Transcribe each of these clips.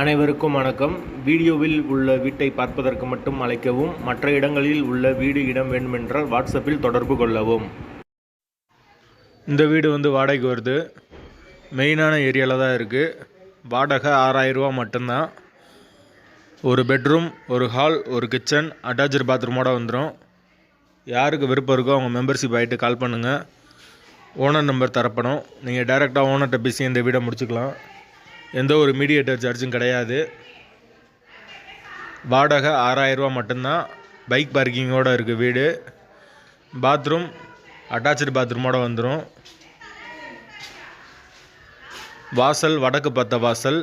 அனைவருக்கும் வணக்கம். வீடியோவில் உள்ள வீட்டை பார்ப்பதற்கு மட்டும் அழைக்கவும் மற்ற இடங்களில் உள்ள வீடு இடம் வேண்டுமென்றால் வாட்ஸ்அப்பில் தொடர்பு கொள்ளவும். இந்த வீடு வந்து வாடகைக்கு வருது. மெயினான ஏரியாவில் தான் இருக்குது வாடகை ஆறாயிரரூவா மட்டும்தான். ஒரு பெட்ரூம் ஒரு ஹால் ஒரு கிச்சன் அட்டாச்சு பாத்ரூமோடு வந்துடும் யாருக்கு விருப்பம் இருக்கோ அவங்க மெம்பர்ஷிப் ஆகிட்டு கால் பண்ணுங்கள் ஓனர் நம்பர் தரப்படும். நீங்கள் டைரெக்டாக ஓனர்கிட்ட பேசி இந்த வீடை முடிச்சுக்கலாம். எந்த ஒரு மீடியேட்டர் சார்ஜும் கிடையாது. வாடகை ஆறாயிரரூவா மட்டும்தான். பைக் பார்க்கிங்கோடு இருக்குது வீடு. பாத்ரூம் அட்டாச்சு பாத்ரூமோடு வந்துடும் வாசல் வடக்கு பத்த வாசல்.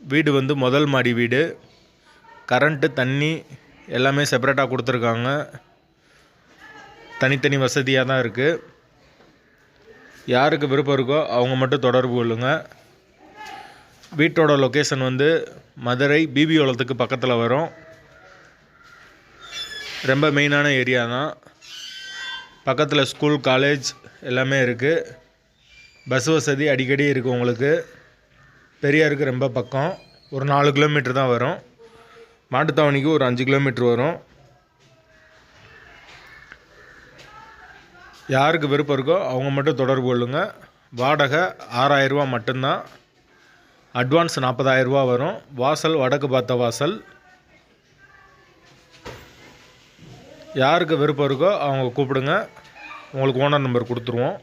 வீடு வந்து முதல் மாடி வீடு. கரண்ட்டு தண்ணி எல்லாமே செப்பரேட்டாக கொடுத்துருக்காங்க. தனித்தனி வசதியாக தான் இருக்குது யாருக்கு விருப்பம் இருக்கோ அவங்க மட்டும் தொடர்பு கொள்ளுங்கள் வீட்டோட லொக்கேஷன் வந்து மதுரை பிபிஓலத்துக்கு பக்கத்தில் வரும். ரொம்ப மெயினான ஏரியா தான். பக்கத்தில் ஸ்கூல் காலேஜ் எல்லாமே இருக்குது பஸ் வசதி அடிக்கடி இருக்குது உங்களுக்கு. பெரியாருக்கு ரொம்ப பக்கம். ஒரு நாலு கிலோமீட்டர் தான் வரும். மாட்டுத்தாவணிக்கு ஒரு அஞ்சு கிலோமீட்டர் வரும். யாருக்கு விருப்பம் இருக்கோ அவங்க மட்டும் தொடர்பு கொள்ளுங்கள் வாடகை ஆறாயிரரூவா மட்டும்தான். அட்வான்ஸ் நாற்பதாயிரரூபா வரும். வாசல் வடக்கு பார்த்த வாசல். யாருக்கு விருப்பம் இருக்கோ அவங்க கூப்பிடுங்க. உங்களுக்கு ஓனர் நம்பர் கொடுத்துருவோம்.